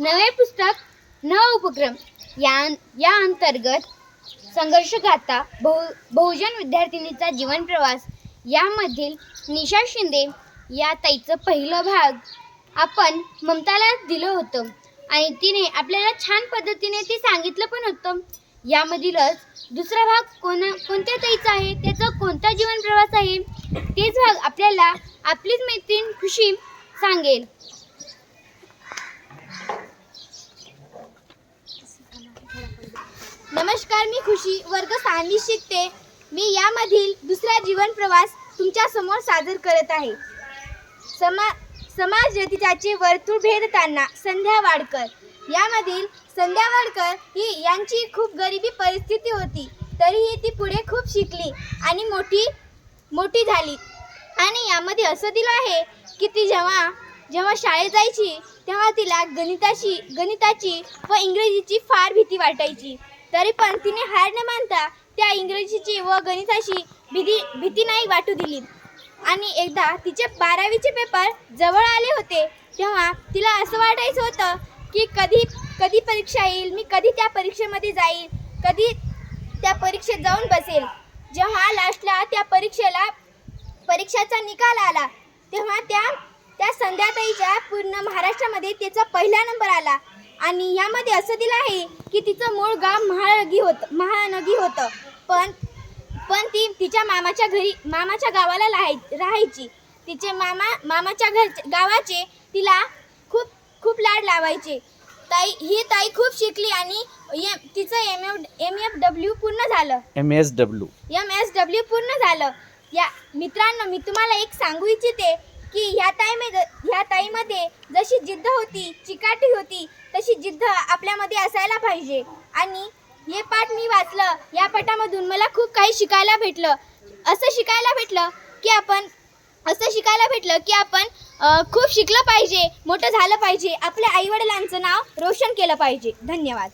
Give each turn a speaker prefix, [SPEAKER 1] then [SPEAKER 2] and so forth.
[SPEAKER 1] नवे पुस्तक नव उपक्रम या या अंतर्गत संघर्ष गाथा बहु बहुजन विद्यार्थिनीचा जीवन प्रवास यामधील निशा शिंदे या ताईचं पहिलं भाग आपण ममताला दिलं होतं. आणि तिने आपल्याला छान पद्धतीने ते सांगितलं पण होतं. यामधीलच दुसरा भाग कोणा कोणत्या ताईचा आहे त्याचा कोणता जीवन प्रवास आहे तेच भाग आपल्याला आपलीच मैत्रीण खुशी सांगेल.
[SPEAKER 2] नमस्कार मी खुशी वर्ग सहावी शिकते. मी यामधील दुसरा जीवन प्रवास तुमच्यासमोर सादर करत आहे. समा समाज रतिताचे वर्तुळ भेदताना संध्या वाडकर. यामधील संध्या वाडकर ही यांची खूप गरिबी परिस्थिती होती तरीही ती पुढे खूप शिकली आणि मोठी मोठी झाली. आणि यामध्ये असं दिलं आहे की ती जेव्हा जेव्हा शाळेत जायची तेव्हा तिला गणिताशी गणिताची व इंग्रजीची फार भीती वाटायची. तरी पण तिने हार न मानता त्या इंग्रजीची व गणिताची भीती भीती नाही वाटू दिली. आणि एकदा तिचे बारावीचे पेपर जवळ आले होते तेव्हा तिला असं वाटायचं होतं की कधी कधी परीक्षा येईल मी कधी त्या परीक्षेमध्ये जाईल कधी त्या परीक्षेत जाऊन बसेल. जेव्हा लास्टला त्या परीक्षेला परीक्षाचा निकाल आला तेव्हा त्या त्या संध्याताईच्या पूर्ण महाराष्ट्रामध्ये तिचा पहिला नंबर आला आणि यामध्ये असं दिलं आहे की तिचं मूळ गाव महानगी होतं महानगी होतं पण पण ती तिच्या मामाच्या घरी मामाच्या गावाला राहाय राहायची तिचे मामा मामाच्या घर गावाचे तिला खूप खूप लाड लावायचे ताई ही ताई खूप शिकली आणि एम तिचं M F M F W पूर्ण झालं
[SPEAKER 3] M S W
[SPEAKER 2] M S W पूर्ण झालं या मित्रांनो मी तुम्हाला एक सांगू इच्छिते की ह्या ताईमध्ये ह्या ताईमध्ये जशी जिद्द होती चिकाटी होती तशी जिद्द आपल्यामध्ये असायला पाहिजे. आणि हे पाठ मी वाचलं या पाठामधून मला खूप काही शिकायला भेटलं. असं शिकायला भेटलं की आपण असं शिकायला भेटलं की आपण खूप शिकलं पाहिजे मोठं झालं पाहिजे. आपल्या आईवडिलांचं नाव रोशन केलं पाहिजे. धन्यवाद.